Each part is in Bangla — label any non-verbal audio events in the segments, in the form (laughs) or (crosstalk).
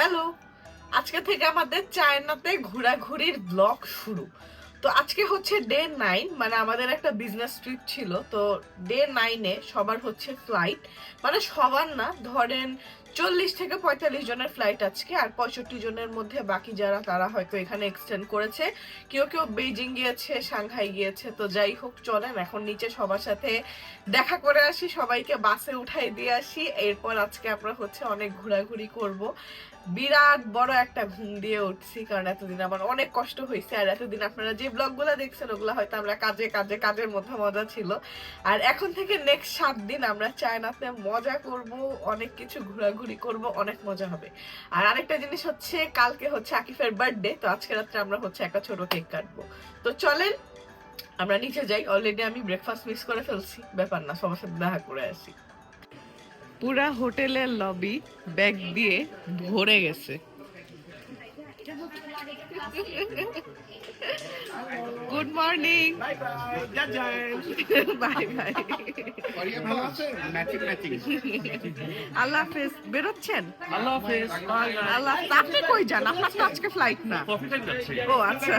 হ্যালো। আজকে থেকে আমাদের চায়নাতে ঘোরাঘুরির ব্লগ শুরু। তো আজকে হচ্ছে ডে নাইন মানে আমাদের একটা বিজনেস ট্রিপ ছিল। তো ডে নাইনে সবার হচ্ছে ফ্লাইট মানে সবার না, ধরেন চল্লিশ থেকে পঁয়তাল্লিশ জনের ফ্লাইট আজকে, আর পঁয়ষট্টি জনের মধ্যে বাকি যারা, তারা হয়তো এখানে এক্সটেন্ড করেছে। কেউ কেউ বেজিং গিয়েছে, সাংহাই গিয়েছে, তো যাই হোক, চলেন এখন নিচে সবার সাথে দেখা করে আসি, সবাইকে বাসে উঠাই দিয়ে আসি। এরপর আজকে আমরা হচ্ছে অনেক ঘোরাঘুরি করব। বিরাট বড় একটা ঘুম দিয়ে উঠছি, কারণ এতদিন আমার অনেক কষ্ট হয়েছে, আর এতদিন আপনারা যে ব্লগগুলো দেখছেন, ওগুলো হয়তো আমরা কাজে কাজে, কাজের মধ্যে মজা ছিল। আর এখন থেকে নেক্সট সাত দিন আমরা চায়নাতে মজা করব, অনেক কিছু ঘোরাঘুরি করব, অনেক মজা হবে। আর আরেকটা জিনিস হচ্ছে, কালকে হচ্ছে আকিফের বার্থডে তো আজকে রাত্রে আমরা হচ্ছে একটা ছোট কেক কাটবো। তো চলেন, আমরা নিচে যাই অলরেডি আমি ব্রেকফাস্ট মিস করে ফেলছি, ব্যাপার না, সবার সাথে দেখা করে আসি। পুরা হোটেলের লবি ব্যাগ দিয়ে ভরে গেছে। গুড মর্নিং বাই বাই আল্লাহ হাফেজ বেরোচ্ছেন? আল্লাহ হাফেজ আল্লাহ। আপনি কই যান? আপনার তো আজকে ফ্লাইট না। ও আচ্ছা।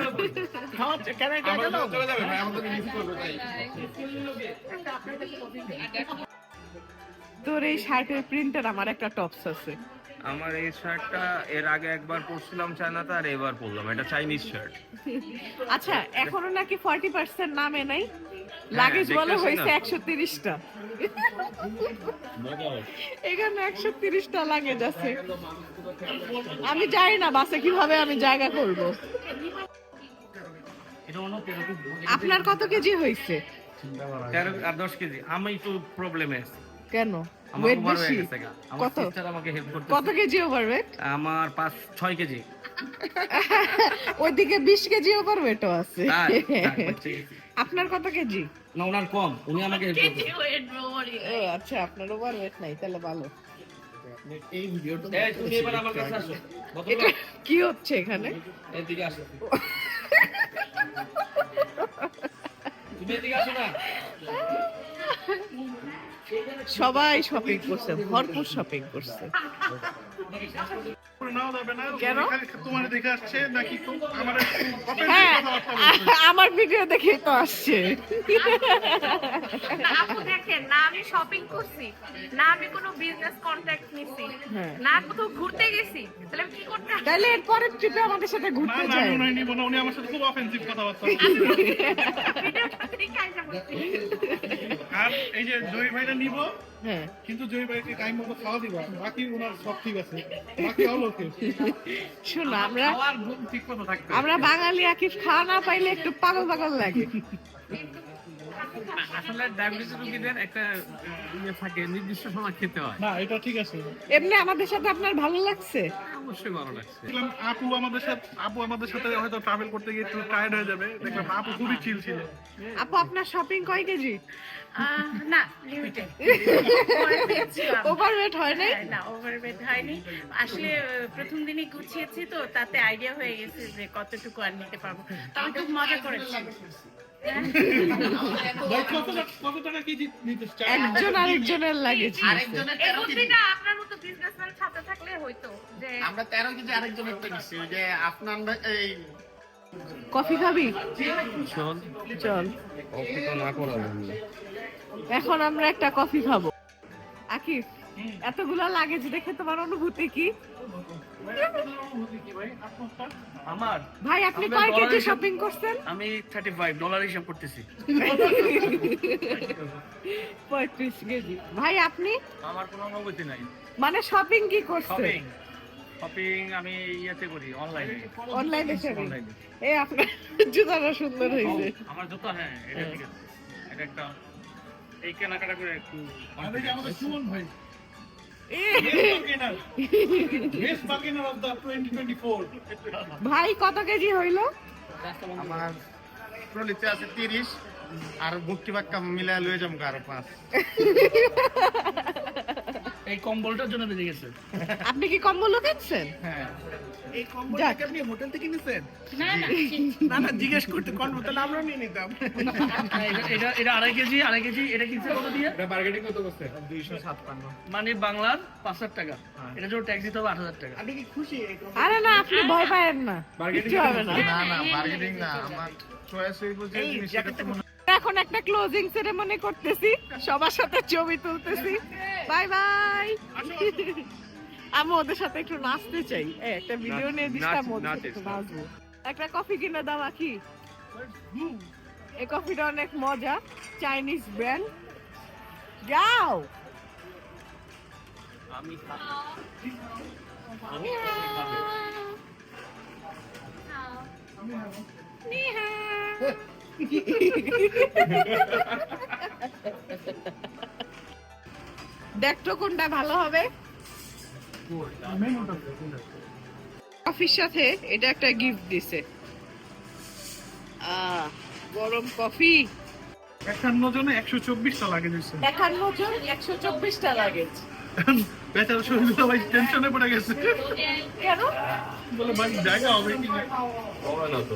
তোর এই শার্টের প্রিন্টার আমার একটা টপস আছে। আমার এই শার্টটা এর আগে একবার পরছিলাম চায়নাতে আর এবার পরলাম এটা চাইনিজ শার্ট। আচ্ছা এখনও নাকি ফর্টি পার্সেন্ট নামে নাই? লাগেজ বলে হয়েছে না। একশো তিরিশটা। এখানে একশো তিরিশটা লাগেজ আছে। আমি জানি না বাসে কীভাবে আমি জায়গা করব? আপনার কত কেজি হয়েছে? তেরো আর দশ কেজি। আমি একটু প্রবলেমে আছি। কেন? ওয়েট বেশি? কত? আমাকে হেল্প করতে কত কেজি ওভারওয়েট আমার পাঁচ ছয় কেজি। (laughs) ওইদিকে বিশ কেজি ওভারওয়েটও আছে। আপনার কত কেজি? না ওনার কম। উনি আমাকে হেল্প করতে ও আচ্ছা আপনার ওভারওয়েট নাই তাহলে ভালো। এই তুমি এবার আমার কাছে আসো। এটা কি হচ্ছে এখানে? এদিকে আসো। (laughs) তুমি এদিকে আসো না। (laughs) সবাই শপিং করছে ভরপুর শপিং করছে কেন? তোমার দেখে আসছে নাকি তো আমার হ্যাঁ আমার ভিডিও দেখে তো আসছে দেখেন না আমি শপিং করছি না আমি কোনো বিজনেস কন্ট্যাক্ট নিছি হ্যাঁ। না কোথাও ঘুরতে গেছি তাহলে কি করতে? তাহলে এর পরের ট্রিপে আমাদের সাথে ঘুরতে না নিব না উনি আমার সাথে খুব অফেন্সিভ কথাবার্তা এই যে জয় ভাইটা নিব হ্যাঁ। কিন্তু জয় ভাইকে টাইম মতো খাওয়া দিবা। বাকি ওনার সব ঠিক আছে। বাকি অল ওকে শোনো আমরা আমরা বাঙালি আকিফ খাওয়া না পাইলে একটু পাগল পাগল লাগে। (laughs) আসলে ডায়াবেটিস রোগীদের একটা ইয়ে থাকে নির্দিষ্ট সময় খেতে হয়। না এটা ঠিক আছে। এমনি আমাদের সাথে আপনার ভালো লাগছে? অবশ্যই ভালো লাগছে। দেখলাম আপু আমাদের সাথে আপু আমাদের সাথে হয়তো ট্রাভেল করতে গিয়ে একটু টায়ার্ড হয়ে যাবে। দেখলাম আপু খুবই চিল ছিল। আপু আপনার শপিং কয় কেজি? না লিমিটেড ওভারওয়েট (laughs) হয় নাই? না ওভারওয়েট হয়নি। আসলে প্রথম দিনই গুছিয়েছি তো তাতে আইডিয়া হয়ে গেছে যে কতটুকু আর নিতে পারব। তবে খুব মজা করেছি। একজন আরেকজনের আপনার মতো বিজনেসম্যান থাকলে যে আমরা কেজি যে আপনার এই কফি খাবি? চল। চল। কফি তো না এখন আমরা একটা কফি খাব। আকিফ এতগুলা লাগেজ দেখে তোমার অনুভূতি কি? আমার? ভাই আপনি কয় কেজি ডলার শপিং করছেন? আমি থার্টি ফাইভ ডলার হিসাব করতেছি। পঁয়ত্রিশ কেজি। ভাই আপনি? আমার কোনো অনুভূতি নাই। মানে শপিং কি করছেন? শপিং শপিং আমি ইয়েতে করি অনলাইনে অনলাইনে শপিং অনলাইনে এই আপনার জুতাটা সুন্দর হয়েছে। আমার জুতা হ্যাঁ এটা ঠিক আছে। এটা একটা এই কেনাকাটা করে একটু আমাদের সুমন ভাই। ভাই কত কেজি হইল? আমার ট্রলিতে আছে তিরিশ আর বুকটি বাক্কা মিলাই লয়ে যাব আরও পাঁচ। (laughs) এই কম্বলটার জন্য বেজে গেছে। আপনি কি কম্বল কিনছেন? হ্যাঁ। এই কম্বলটা কি আপনি হোটেল থেকে নিছেন না না না না জিজ্ঞেস করতে কোন হোটেল আমরা নিয়ে নিতাম। হ্যাঁ, এটা- এটা এটা আড়াই কেজি আড়াই কেজি এটা কিনছে কত দিয়ে? মার্কেটিং কত করছে? মানে বাংলার পাঁচ হাজার টাকা। এটা জন্য ট্যাক্স দিতে হবে আট হাজার টাকা। আপনি কি খুশি এই কম্বল- আরে না আপনি ভয় পায়েন না। কিছু হবে না। না না মার্কেটিং না আমার চয়েস হইব যে জিনিসটা এখন একটা ক্লোজিং সেরেমনি করতেছি। সবার সাথে ছবি তুলতেছি। বাই বাই আমি ওদের সাথে একটু নাচতে চাই। একটা ভিডিও নিয়ে আমি নাচিস, একটু নাচবো। একটা কফি কিনে দাও আকি এই কফিটা অনেক মজা। চাইনিজ ব্র্যান্ড যাও। আমি দেখতো কোনটা ভালো হবে? কফির সাথে এটা একটা গিফট দিছে। আহ, গরম কফি একান্ন জনে একশো চব্বিশটা লাগে একান্ন জন একশো চব্বিশটা লাগে বেচারা শরীর ভাই টেনশনে পড়ে গেছে। কেন? বলে ভাই জায়গা হবে কি হবে না তো।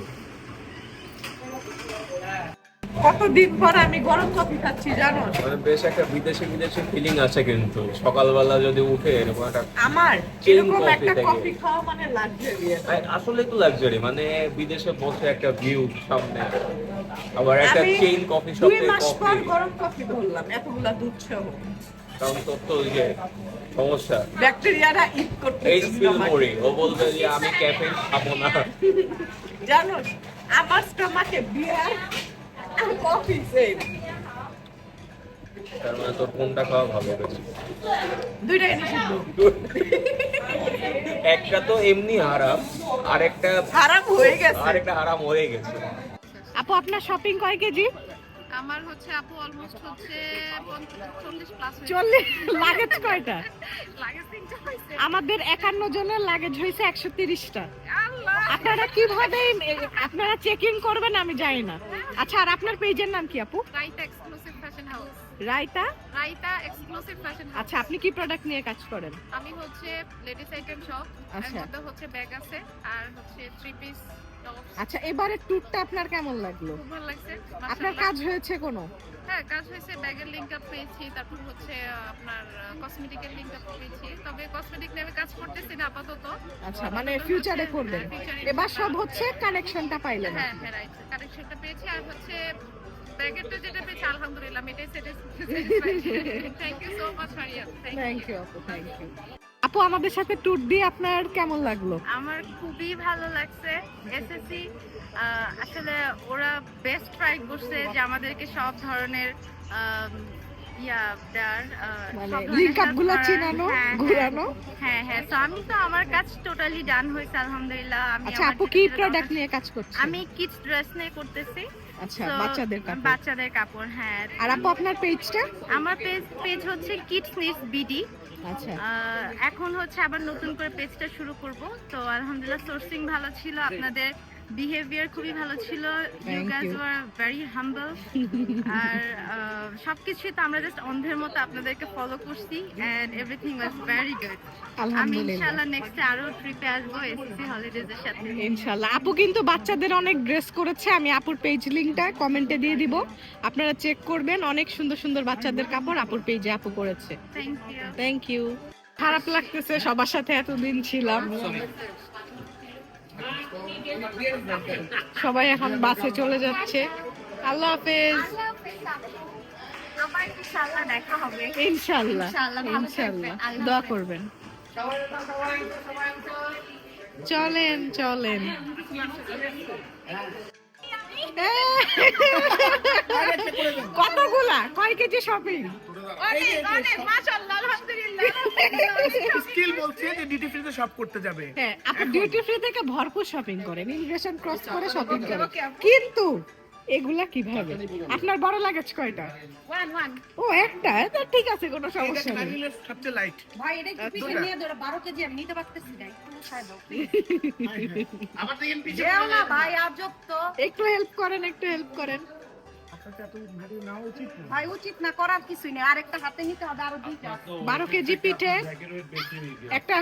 কতদিন পর আমি গরম কফি খাচ্ছি জানো? মানে বেশ একটা বিদেশি বিদেশি ফিলিং আছে কিন্তু। সকালবেলা যদি উঠে এরকম একটা আমার এরকম একটা কফি খাওয়া মানে লাক্সারি আসলে তো লাক্সারি মানে বিদেশে বসে একটা ভিউ সামনে। আবার একটা চেইন কফি দুই শপে মাস পর গরম কফি ধরলাম এতগুলা দুধ সহ। কারণ তোর তো ওই যে সমস্যা। ব্যাকটেরিয়ারা ইট করতে এই ফিল করি ও বলবে যে আমি ক্যাফে খাব না। জানো আমার স্টমাকে বিয়ার আর কফি সেম। তার মানে তোর কোনটা খাওয়া ভালো বেশি দুইটাই নিষিদ্ধ একটা তো এমনি হারাম আর একটা খারাপ হয়ে গেছে। আর একটা হারাম হয়ে গেছে। আপু আপনার শপিং কয় কেজি? আমার হচ্ছে আপু অলমোস্ট হচ্ছে চল্লিশ প্লাস চল্লিশ লাগেজ কয়টা? (laughs) লাগেজ তিনটা হয়েছে। আমাদের একান্ন জনের লাগেজ হয়েছে একশো তিরিশটা। আপনারা কীভাবে, আপনারা চেকিং করবেন আমি জানি না। আচ্ছা আর আপনার পেজের নাম কি আপু? এক্সক্লুসিভ ফ্যাশন হাউস রায়তা রাইতা এক্সক্লুসিভ ফ্যাশন আচ্ছা আপনি কি প্রোডাক্ট নিয়ে কাজ করেন? আমি হচ্ছে লেডিস আইটেম শপ আচ্ছা। হচ্ছে ব্যাগ আছে আর হচ্ছে থ্রি পিস আচ্ছা এবারে ট্যুরটা আপনার কেমন লাগল? খুব ভালো লাগছে আপনার কাজ হয়েছে কোনো? হ্যাঁ কাজ হয়েছে ব্যাগের লিংক আপ পেয়েছি তারপর হচ্ছে আপনার কসমেটিকের লিংক আপ পেয়েছি। তবে কসমেটিক নিয়ে আমি কাজ করতেছি না আপাতত। আচ্ছা মানে ফিউচারে করবেন। হ্যাঁ, এবার সব হচ্ছে কানেকশনটা পাইলেন হ্যাঁ হ্যাঁ রাইট কানেকশনটা পেয়েছি আর হচ্ছে যেটা পেয়েছি আলহামদুলিল্লাহ আমি এটাই thank you so much Maria thank you আপু থ্যাংক ইউ আপু আমাদের সাথে ট্যুর দিয়ে আপনার কেমন লাগল? আমার খুবই ভালো লাগছে। এসএসসি আসলে ওরা বেস্ট ট্রাই করছে যে আমাদেরকে সব ধরনের ইয়া দেয়ার মানে। চিনানো, হ্যাঁ, হ্যাঁ। হ্যাঁ হ্যাঁ। তো আমি তো আমার কাজ টোটালি ডান হয়েছে আলহামদুলিল্লাহ। আমি আচ্ছা আপু কি প্রোডাক্ট নিয়ে কাজ করছেন আমি কিডস ড্রেস নিয়ে করতেছি। আচ্ছা বাচ্চাদের কাপড়। বাচ্চাদের কাপড় হ্যাঁ। আর আপু আপনার পেজটা? আমার পেজ পেজ হচ্ছে কিডস নিডস বিডি আচ্ছা। এখন হচ্ছে আবার নতুন করে পেজটা শুরু করব। তো আলহামদুলিল্লাহ সোর্সিং ভালো ছিল আপনাদের। বিহেভিয়ার খুবই ভালো ছিল। You guys were very humble R ah, সবকিছুই তো আমরা জাস্ট অন্ধের মতো আপনাদেরকে ফলো করছি and everything was very good আমি আলহামদুলিল্লাহ। ইনশাআল্লাহ নেক্সট আরও ট্রিপে আসব এসএসসি হলিডেজ এর সাথে। ইনশাল্লাহ আপু কিন্তু বাচ্চাদের অনেক ড্রেস করেছে আমি আপুর পেজ লিংকটা কমেন্টে দিয়ে দিব। আপনারা চেক করবেন অনেক সুন্দর সুন্দর বাচ্চাদের কাপড় আপুর পেজে আপু করেছে। থ্যাংক ইউ থ্যাংক ইউ খারাপ লাগতেছে সবার সাথে এতদিন ছিলাম। সবাই এখন বাসে চলে যাচ্ছে। আল্লাহ হাফেজ। ইনশাল্লাহ ইনশাল্লাহ দোয়া করবেন। চলেন চলেন। (laughs) কতগুলা? কয় কেজি শপিং অনেক অনেক মাশাআল্লাহ আলহামদুলিল্লাহ (laughs) স্কিল বলছে যে ডিউটি ফ্রিতে সব করতে যাবে। হ্যাঁ আপনি ডিউটি ফ্রি থেকে ভরপুর শপিং করেন ইমিগ্রেশন ক্রস করে শপিং করেন। কিন্তু এগুলা কীভাবে? আপনার বড় লাগেজ কয়টা? ওয়ান ওয়ান ও একটা? তা ঠিক আছে কোনো সমস্যা নেই। সবচেয়ে লাইট ভাই এটা। পিছনে নিয়ে ধরো 12 কেজি আমি নিতে পারতেছি না একটু একটু হেল্প করেন একটু হেল্প করেন। ভাই উচিত না করার কিছুই নেই। আরেকটা হাতে নিতে হবে আরও দুইটা। বারো কেজি পিঠে একটা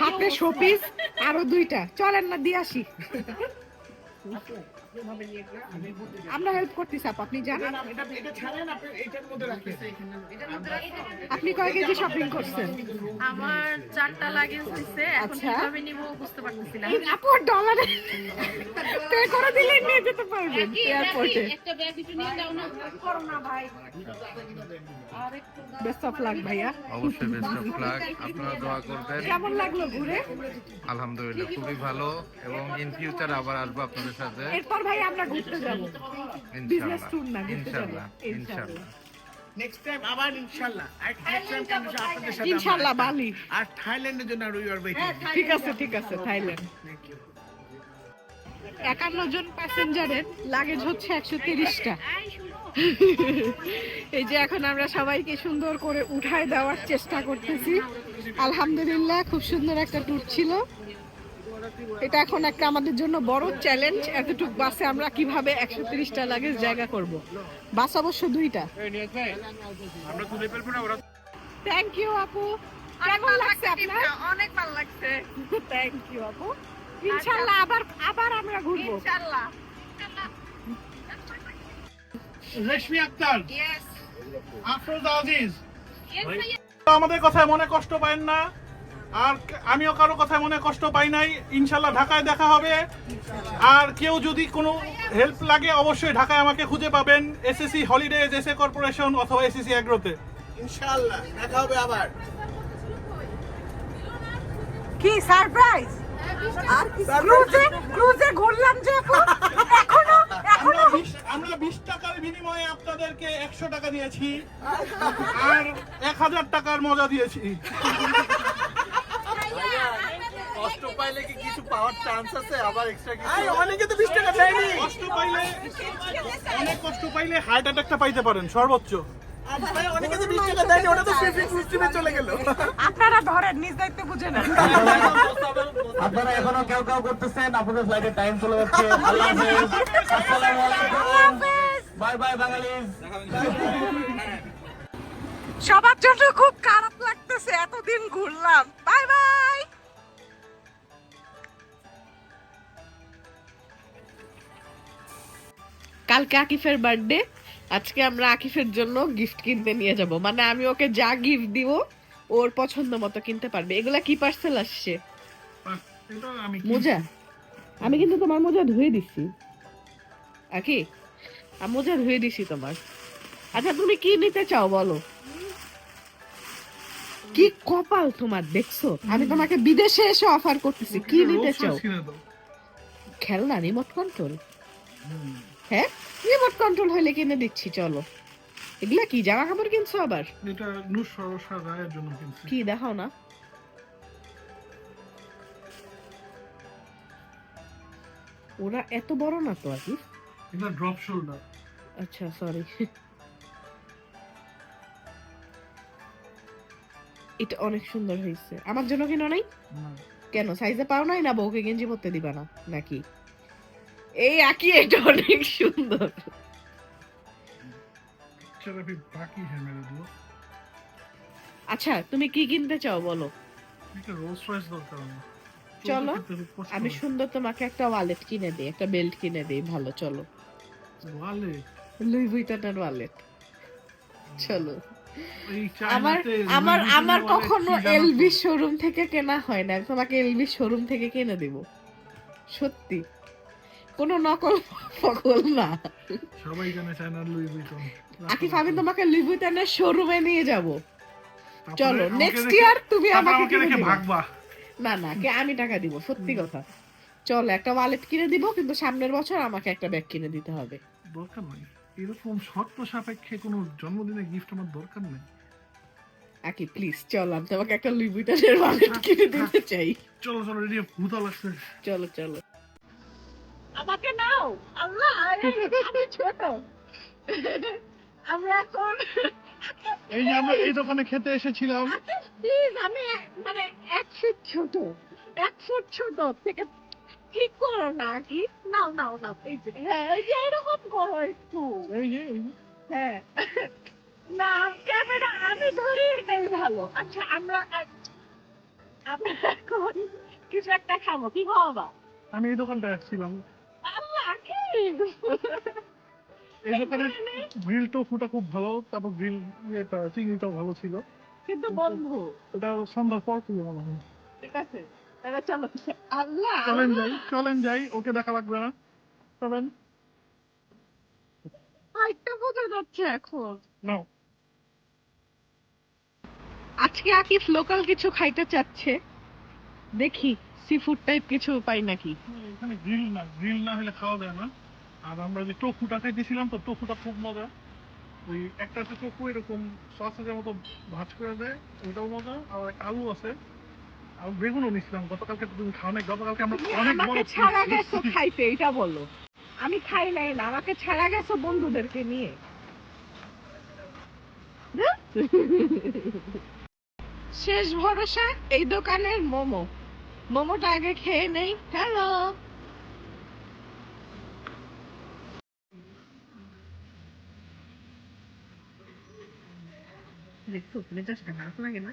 হাতে শোপিস আরও দুইটা। চলেন না দিয়ে আসি। আমরা হেল্প করতেছি আপু, আপনি জানেন আপনি কয় কেজি শপিং করছেন? আমার চারটা লাগেজ দিছে এখন আচ্ছা। কীভাবে নিব বুঝতে পারতেছি না। আপু ডলারে পে করে দিলে নিয়ে যেতে পারবেন। এয়ারপোর্টে একটা ব্যাগ একটু নিয়ে যাও না। করো না ভাই। বেস্ট অফ লাক ভাইয়া। অবশ্যই বেস্ট অফ লাক আপনারা দোয়া করবেন। কেমন লাগল ঘুরে? আলহামদুলিল্লাহ খুবই ভালো। এবং ইন ফিউচার আবার আসব আপনাদের সাথে। এরপর ভাই আমরা ঘুরতে যাব। বিজনেস ইনশাআল্লাহ ট্যুর না ঘুরতে যাব। ইনশাআল্লাহ ইনশাআল্লাহ নেক্সট টাইম আবার ইনশাল্লাহ। আর নেক্সট টাইম কিন্তু আপনাদের সাথে ইনশাআল্লাহ বালি। আর থাইল্যান্ডের জন্য উই আর ওয়েটিং ঠিক আছে ঠিক আছে থাইল্যান্ড একান্ন জন প্যাসেঞ্জারের লাগেজ হচ্ছে একশো তিরিশটা। এই যে এখন আমরা সবাইকে সুন্দর করে উঠায় দেওয়ার চেষ্টা করতেছি। আলহামদুলিল্লাহ খুব সুন্দর একটা ট্যুর ছিল। এটা এখন একটা আমাদের জন্য বড় চ্যালেঞ্জ এতটুক বাসে আমরা কীভাবে একশো তিরিশটা লাগেজ জায়গা করব? বাস অবশ্য দুইটা। আমরা তুলে ফেলব না ওরা থ্যাংক ইউ আপু। কেমন লাগছে আপনার? অনেক ভালো লাগছে। থ্যাংক ইউ আপু। ইনশাআল্লাহ আবার আবার আমরা ঘুরবো। ইনশাআল্লাহ। রেশমি আক্তার ইয়েস আফরোজ আজিজ। আমাদের কথায় মনে কষ্ট পাইন না। আর আমিও কারও কথায় মনে কষ্ট পাই নাই। ইনশাল্লাহ ঢাকায় দেখা হবে। আর কেউ যদি কোনো হেল্প লাগে অবশ্যই ঢাকায় আমাকে খুঁজে পাবেন। এসএসসি হলিডেজ এসএ কর্পোরেশন অথবা এসএসসি অ্যাগ্রোতে ইনশাআল্লাহ দেখা হবে আবার। কি সারপ্রাইজ? আর ক্রুজে ক্রুজে ঘুরলাম যে এখন এখনও? আমরা বিশ আমরা বিশ টাকার বিনিময়ে আপনাদেরকে একশো টাকা দিয়েছি। আর এক হাজার টাকার মজা দিয়েছি কষ্ট পাইলে কি কিছু পাওয়ার চান্স আছে আবার এক্সট্রা কিছু অনেকে তো 20 টাকা দেয়নি। কষ্ট পাইলে অনেক কষ্ট পাইলে হার্ট অ্যাটাকটা পাইতে পারেন সর্বোচ্চ। অনেকে তো 20 টাকা দেয়নি ওটা তো ফ্রি সিস্টেমে চলে গেল। আপনারা ধরেন নিজ দায়িত্ব বুঝে না আপনারা এখনও কেউ কেউ করতেছেন আপনাদের ফ্লাইটের টাইম চলে যাচ্ছে। আল্লাহ হাফেজ। আসসালামু আলাইকুম। Bye bye Bengalis. সবার জন্য খুব খারাপ লাগতেছে এতদিন ঘুরলাম। বাই বাই কালকে আকিফের বার্থডে আজকে আমরা আকিফের জন্য গিফট কিনতে নিয়ে যাব। মানে আমি ওকে যা গিফট দিব ওর পছন্দ মতো কিনতে পারবে। এগুলা কি পার্সেল আসছে? মোজা। আমি কিন্তু তোমার মোজা ধুয়ে দিছি। আকি আমি মোজা ধুয়ে দিছি তোমার। আচ্ছা তুমি কি নিতে চাও বলো? কি কপাল তোমার দেখছ? আমি তোমাকে বিদেশে এসে অফার করতেছি। কি নিতে চাও। খেলনা রিমোট কন্ট্রোল হ্যাঁ? রিমোট কন্ট্রোল হলে কিনে দিচ্ছি চলো। এগুলা কি জামা কাপড় কিনছো আবার? এটা নূর সরসা জন্য কিনছি। কি দেখাও না। ওরা এত বড় না তো আর কি এটা ড্রপ শোল্ডার আচ্ছা সরি এটা অনেক সুন্দর হয়েছে আমার জন্য কিনো নাই? কেন সাইজে পাও নাই না বউকে গেঞ্জি পরতে দিবা না? নাকি? এই আকি এটা অনেক সুন্দর। আচ্ছা তুমি কি কিনতে চাও বলো? চলো, আমি সুন্দর তোমাকে একটা ওয়ালেট কিনে দিই একটা বেল্ট কিনে দিই ভালো চলো। ওয়ালে লুই ভুইটনের ওয়ালেট চলো। আমার আমার আমার কখনো? এলবি শোরুম থেকে কেনা হয় না তোমাকে এলবি শোরুম থেকে কিনে দিব। সত্যি। কোনো নকল ফকল না। সবাই জানে চায়নার লুই ভিতন আকিফ আমি তোমাকে লুই ভুইটনের শোরুমে নিয়ে যাব। চলো নেক্সট ইয়ার তুমি আমাকে রেখে ভাগবা। না না কে আমি টাকা দিব সত্যি কথা। চলো একটা ওয়ালেট কিনে দিব কিন্তু সামনের বছর আমাকে একটা ব্যাগ কিনে দিতে হবে। দরকার নাই। এরকম শর্ত সাপেক্ষে কোনো জন্মদিনে গিফট আমার দরকার নেই। আকি প্লিজ চল আমি তোমাকে একটা লুই ভুইটনের ওয়ালেট কিনে দিতে চাই। চলো চলো রেডি ভূতা লাগছে। চলো চলো। আমাকে নাও। আল্লাহ আমি ছোট। আমরা এখন এই যে আমরা এই দোকানে খেতে এসেছিলাম। প্লিজ আমি মানে এক ফুট ছোট। এক ফুট ছোট থেকে ঠিক করো না কি নাও নাও নাও এই যে। হ্যাঁ এরকম করো একটু। হ্যাঁ। না ক্যামেরা আমি ধরি এটাই ভালো। আচ্ছা আমরা আমরা এখন কিছু একটা খাব। কি খাওয়াবা? আমি এই দোকানটা আসছিলাম। এই দোকানের গ্রিল টোফুটা খুব ভালো তারপর গ্রিল ইয়েটা চিংড়িটাও ভালো ছিল। কিন্তু বন্ধু। এটা সন্ধ্যার পর থেকে মনে হয় ঠিক আছে তাহলে চলো। আল্লাহ চলেন যাই চলেন যাই ওকে দেখা লাগবে না। চলেন। হাইটটা বোঝা যাচ্ছে এখন। নাও। আজকে আকিফ লোকাল কিছু খাইতে চাচ্ছে। দেখি। সি ফুড টাইপ কিছু পাই নাকি? এখানে গ্রিল না গ্রিল না হলে খাওয়া যায় না। আর আমরা যে টোফুটা খাইতেছিলাম তো টোফুটা খুব মজা। ওই একটা আছে টোফু এরকম সসেজের মতো ভাজ করে দেয় ওইটাও মজা। আর আলু আছে। আর বেগুনও নিছিলাম গতকালকে তুমি খাও নাই গতকালকে আমরা অনেক বড় ছাড়া গেছো খাইতে এটা বলো। আমি খাই নাই না আমাকে ছাড়া গেছো বন্ধুদেরকে নিয়ে। শেষ ভরসা এই দোকানের মোমো। মোমোটা আগে খেয়ে নেই। হ্যালো। দেখছ মেজাজটা খারাপ লাগে না।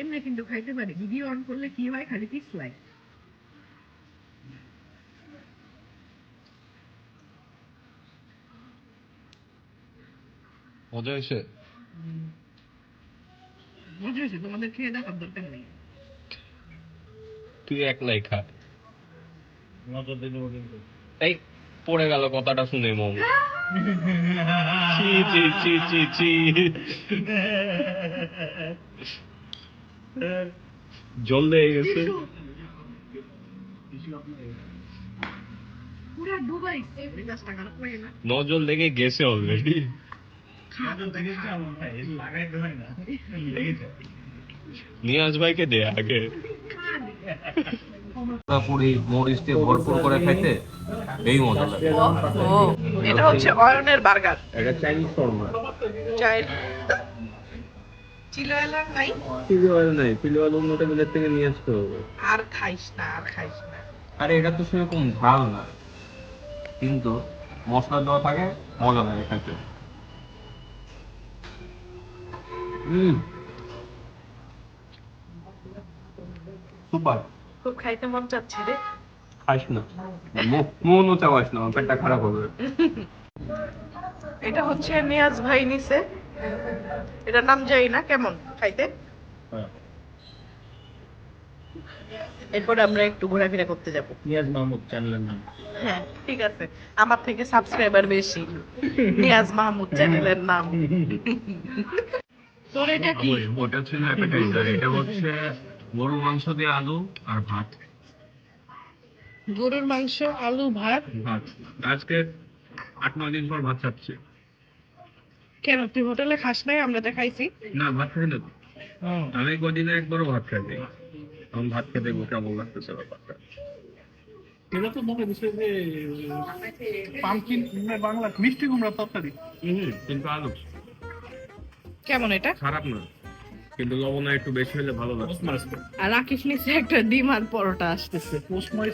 এমনি কিন্তু খাইতে পারি। ভিডিও অন করলে কি হয়? খালি মজা হয়েছে? মজা হয়েছে। তোমাদের খেয়ে দেখার দরকার নেই। তুই একলাই খা। এই পড়ে গেল কথাটা শুনে মম। চি চি চি চি চি জল লেগে গেছে। পুরা ডুবাই। মেজাজটা খারাপ লাগে না নজল লেগে গেছে অলরেডি নিয়াজ ভাইকে দে আগে। পুরি মরিচ দিয়ে ভরপুর করে খাইতে এই মজা লাগে। ও এটা হচ্ছে অয়নের বার্গার। এটা চাইনিজ শর্মা। চাই চিলো এলাম নাই নাই থেকে নিয়ে আসতে হবে। আর খাইস না আর খাইস না। আরে এটা তো সেরকম ঝাল না। কিন্তু মশলা দেওয়া থাকে মজা লাগে খেতে হুম সুপার খুব খাইতে মন চাচ্ছে রে। খাইস না। মনও চাওয়াস না পেটটা খারাপ হবে। এটা হচ্ছে নিয়াজ ভাই নিছে। এটার নাম যাই না কেমন? খাইতে? এরপর আমরা একটু ঘোরাফেরা করতে যাব। নিয়াজ মাহমুদ চ্যানেলের নাম। হ্যাঁ ঠিক আছে। আমার থেকে সাবস্ক্রাইবার বেশি। নিয়াজ মাহমুদ চ্যানেলের নাম। তোর এটা কি? ওটা ছিল অ্যাপেটাইজার এটা হচ্ছে গরুর মাংস দিয়ে আলু আর ভাত। গরুর মাংস আলু ভাত? ভাত। আজকে আট নয় দিন পর ভাত খাচ্ছি। কেন তুই হোটেলে খাস নাই? আমরা তো খাইছি না ভাত খাই না। আমি কদিনে একবারও ভাত খাই নাই। এখন ভাত খেতে গো কেমন লাগতেছে ব্যাপারটা? এটা তো মনে হচ্ছে যে পামকিন বাংলা মিষ্টি কুমড়া তরকারি। হুম কিন্তু আলু। কেমন এটা? খারাপ না। কিন্তু লবণ একটু বেশি হলে ভালো লাগছে আর রাকেশ নিচে একটা ডিম আর পরোটা আসতেছে। পোস্ট মানে?